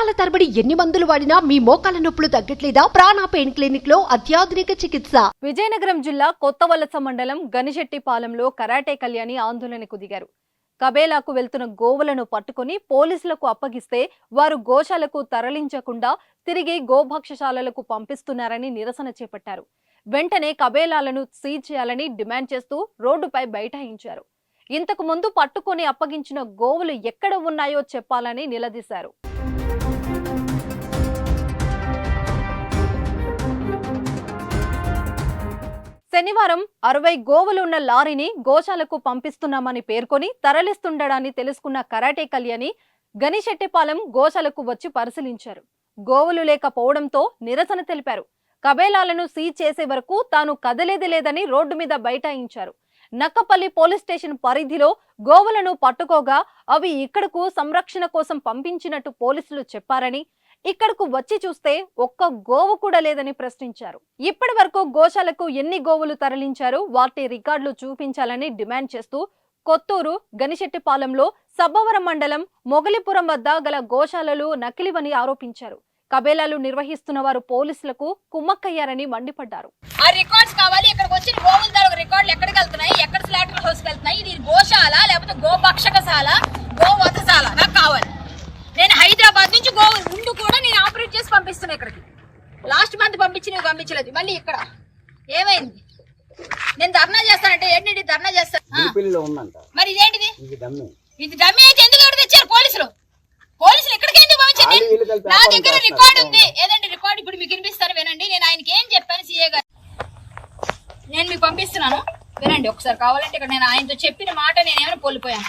సంవత్సరాల తరబడి ఎన్ని మందులు వాడినా మీ మోకాల నొప్పులు తగ్గట్లేదా? ప్రాణ పెయిన్ క్లినిక్లో అత్యాధునిక చికిత్స. విజయనగరం జిల్లా కొత్తవలస మండలం గనిశెట్టిపాలెంలో కరాటే కళ్యాణి ఆందోళనకు దిగారు కబేలాకు వెళ్తున్న గోవులను పట్టుకుని పోలీసులకు అప్పగిస్తే వారు గోశాలకు తరలించకుండా తిరిగి గోభక్షశాలలకు పంపిస్తున్నారని నిరసన చేపట్టారు. వెంటనే కబేలాలను సీజ్ చేయాలని డిమాండ్ చేస్తూ రోడ్డుపై బైఠాయించారు. ఇంతకు ముందు పట్టుకొని అప్పగించిన గోవులు ఎక్కడ ఉన్నాయో చెప్పాలని నిలదీశారు. శనివారం అరవై గోవులున్న లారీని గోశాలకు పంపిస్తున్నామని పేర్కొని తరలిస్తుండడాన్ని తెలుసుకున్న కరాటే కళ్యాణి గనిశెట్టిపాలెం గోశాలకు వచ్చి పరిశీలించారు. గోవులు లేకపోవడంతో నిరసన తెలిపారు. కబేలాలను సీజ్ చేసే వరకు తాను కదలేది లేదని రోడ్డు మీద బైఠాయించారు. నక్కపల్లి పోలీస్ స్టేషన్ పరిధిలో గోవులను పట్టుకోగా అవి ఇక్కడకు సంరక్షణ కోసం పంపించినట్టు పోలీసులు చెప్పారని ఇక్కడకు వచ్చి చూస్తే ఒక్క గోవు కూడా లేదని ప్రశ్నించారు. ఇప్పటి వరకు గోశాలకు ఎన్ని గోవులు తరలించారో వాటి రికార్డులు చూపించాలని డిమాండ్ చేస్తూ కొత్తూరు గనిశెట్టిపాలెంలో సబ్బవరం మండలం మొగలిపురం వద్ద గల గోశాలలు నకిలీవని ఆరోపించారు. కబేలాలు నిర్వహిస్తున్న వారు పోలీసులకు కుమ్మక్కయ్యారని మండిపడ్డారు. ఆ రికార్డ్స్ కావాలి ఇక్కడికి వచ్చిన గోవుల రికార్డులు ఎక్కడికి వెళ్తున్నాయి ఎక్కడ స్లాటర్ హౌస్కి వెళ్తున్నాయి ఇది గోశాల లేకపోతే గోపక్షకశాల గోవధశాల నాకు కావాలి నేను గో ఉండు కూడా నేను ఆపరేట్ చేసి పంపిస్తున్నా ఇక్కడికి. లాస్ట్ మంత్ పంపించి పంపించలేదు. మళ్ళీ ఇక్కడ. ఏమైంది? నేను ధర్నా చేస్తానంటే ఏంటి ధర్నా చేస్తాను మరి ఇదేంటిది? ఇది డమ్మి. ఇది డమ్మీ అయితే ఎందుకు ఎవరు తెచ్చారు పోలీసులు? పోలీసులు ఎక్కడికి ఎందుకు పంపించారు? నా దగ్గర. రికార్డ్ ఉంది. ఏదండి రికార్డ్? ఇప్పుడు మీకు వినిపిస్తారు వినండి. నేను ఆయనకి ఏం చెప్పాను? సీఏ గారు. నేను మీకు పంపిస్తున్నాను. వినండి ఒకసారి కావాలంటే ఇక్కడ నేను ఆయనతో చెప్పిన మాట నేను ఏమైనా కోల్పోయాను